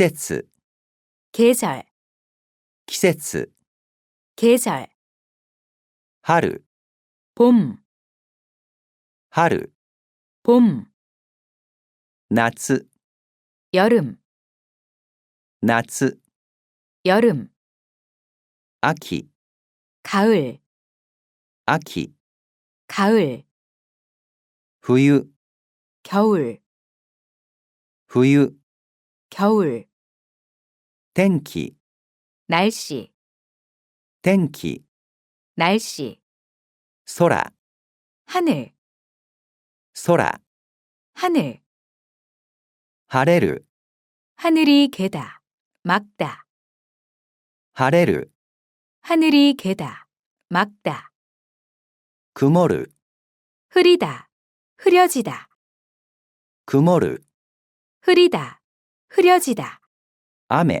節、 계절, 季節、 계절, 春、 봄, 春、 봄, 夏、 여름, 夏、 여름, 秋、 가을, 秋、 가을, 冬、 겨울, 冬、 겨울, 天気、 날씨, 天気、 날씨, 空、 하늘, 空、 하늘, 晴れる、 하늘이 개다, 막다, 晴れる、 하늘이 개다, 막다, 曇る、 흐리다, 흐려지다, 曇る、 흐리다, 흐려지다, 雨、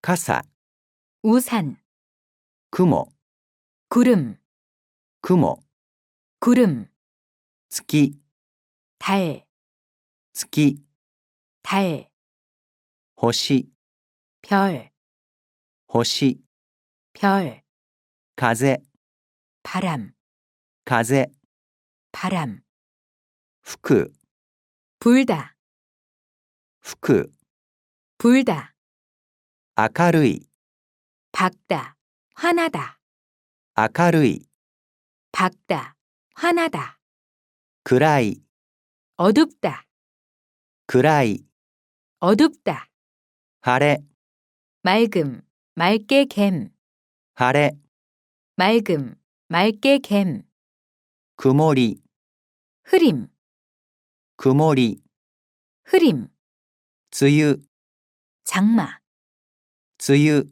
傘、 우산, 雲、 구름, 雲、 구름, 月、 달, 月、 달, 星、 별, 星、 별, 風、 바람, 風、 바람, 吹く、 불다, 吹く、 불다, 明るい、 박다, 화나다, 明るい、 박다, 화나다, 暗い、 어둡다, 暗い、 어둡다, 晴れ、 맑음, 맑게 갬, 晴れ、 맑음, 맑게 갬, 曇り、 흐림, 曇り、 흐림, 梅雨、 장마, 梅雨、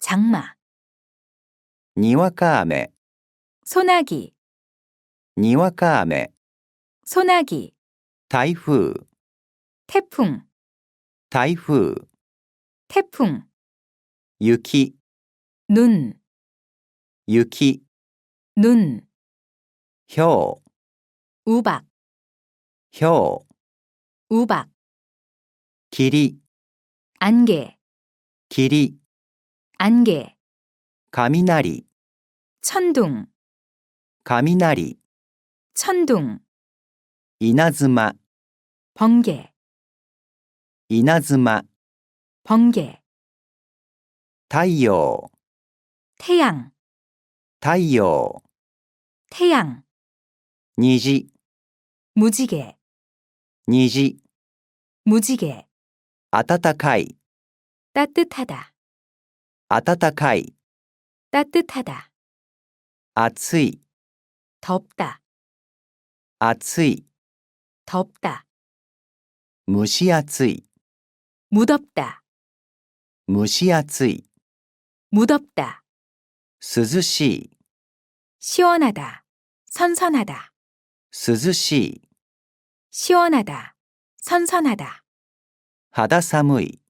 장마, にわか雨、 소나기, にわか雨、 소나기, 台風、 태풍, 台風、 태풍, 雪、 눈, 雪、 눈, ひょ 우박, う、ひょう、 우박, 霧、 안개, 霧、 안개, 雷、 천둥, 雷、 천둥, 稲妻、 번개, 稲妻、 번개, 太陽、 태양, 太陽、 태양, 虹、 무지개, 虹、 무지개, 暖かい、 따뜻하다, 暖かい、 따뜻하다, 暑い、 덥다, 暑い、 덥다, 蒸し暑い、 무덥다, 蒸し暑い、 무덥다, 涼しい、 시원하다, 선선하다, 涼しい、 시원하다, 선선하다, 肌寒い、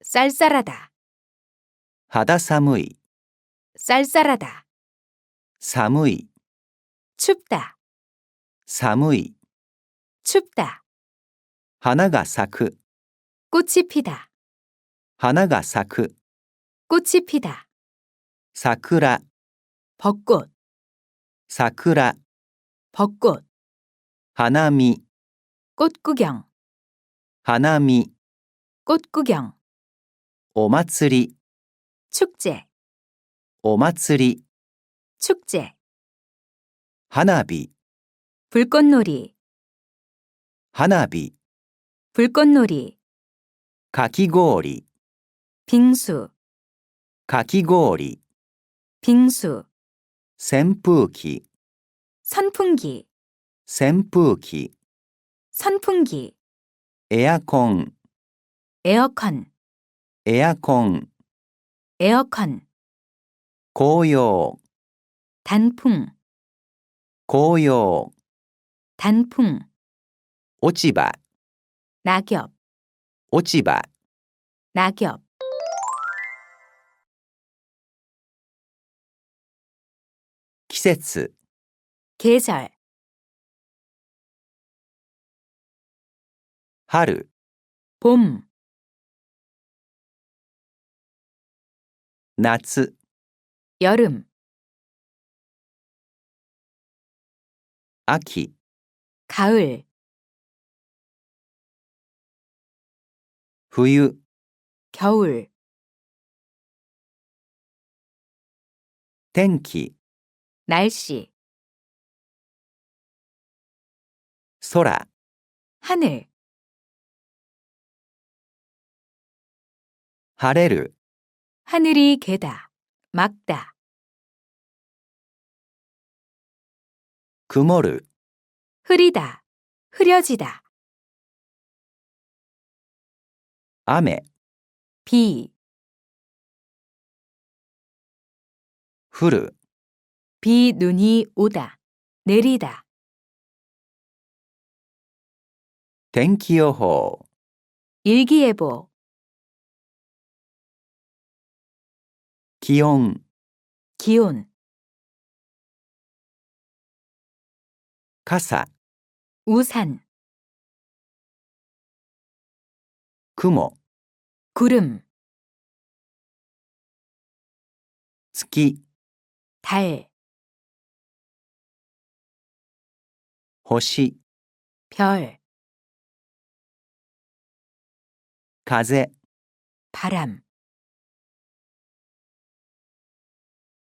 쌀쌀하다, 하다 사무이. 쌀쌀하다, 사무이. 춥다, 사무이. 춥다, 하나가 사크. 꽃이 피다, 하나가 사크. 꽃이 피다, 사쿠라. 벚꽃, 사쿠라. 벚꽃, 하나미. 꽃구경, 하나미. 꽃구경, お祭り、 축제, お祭り、 축제, 花火、 불꽃놀이, 花火、 불꽃놀이, かき氷、 빙수, かき氷、 빙수, 扇風機、 선풍기, 扇風機、 선풍기, エアコン、 에어컨, エアコン、 에어컨, 紅葉、 단풍, 紅葉、 단풍, 落ち葉、 낙엽, 落ち葉、 낙엽.季節、 계절, 春、 봄, 夏、 여름, 秋、 가을, 冬、 겨울, 天気、 날씨, 空、 하늘, 晴れる、 하늘이 개다, 막다, 曇る、 흐리다, 흐려지다, 雨、 비, 降る、 비 눈이 오다, 내리다, 天気予報、 일기예보, 気温、 기온, 傘、 우산, 雲、 구름, 月、 달, 星、 별, 風、 바람,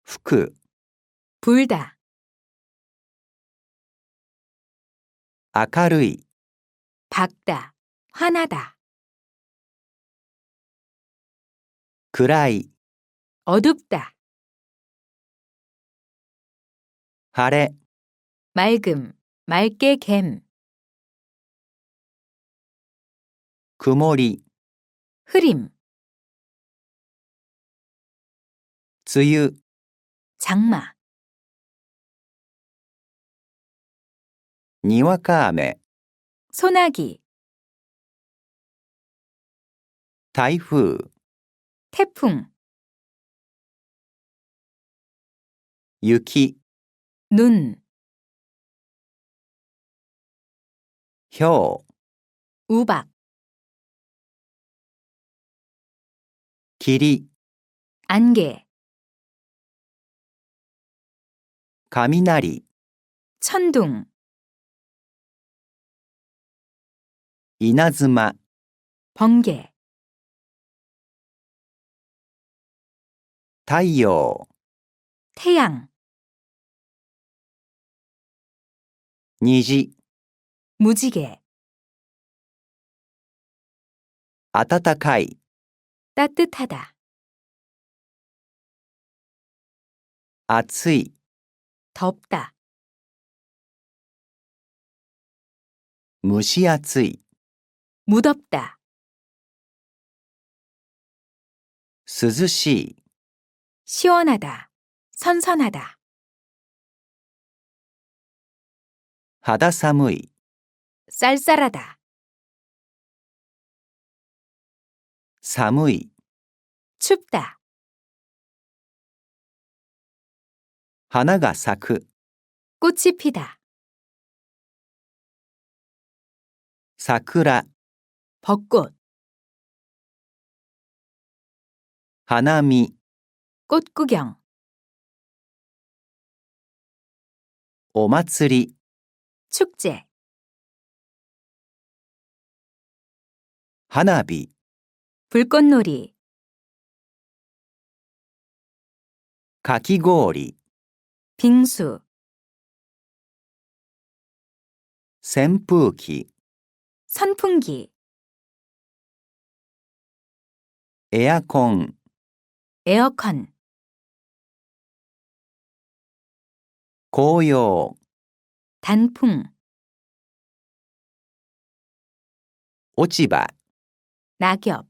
吹く、 불다, 明るい、 밝다, 화나다, 暗い、 어둡다, 晴れ、 맑음, 맑게 갬, 曇り、 흐림, 梅雨、 장마, にわか雨、 소나기, 台風、 태풍, 雪、 눈, ひょう、 우박, 霧、 안개, 雷、 천둥, 稲妻、 번개, 太陽、 태양, 虹、 무지개, 暖かい、 따뜻하다, 暑い、 덥다, 蒸し暑い、 무덥다, 涼しい、 시원하다, 선선하다, 肌寒い、 쌀쌀하다, 寒い、 춥다, 花が咲く、 꽃이 피다, 桜、 벚꽃, 花見、 꽃구경, お祭り、 축제, 花火、 불꽃놀이, かき氷、 빙수, 扇風機、 선풍기, エアコン、 에어컨, 紅葉、 단풍, 落ち葉、 낙엽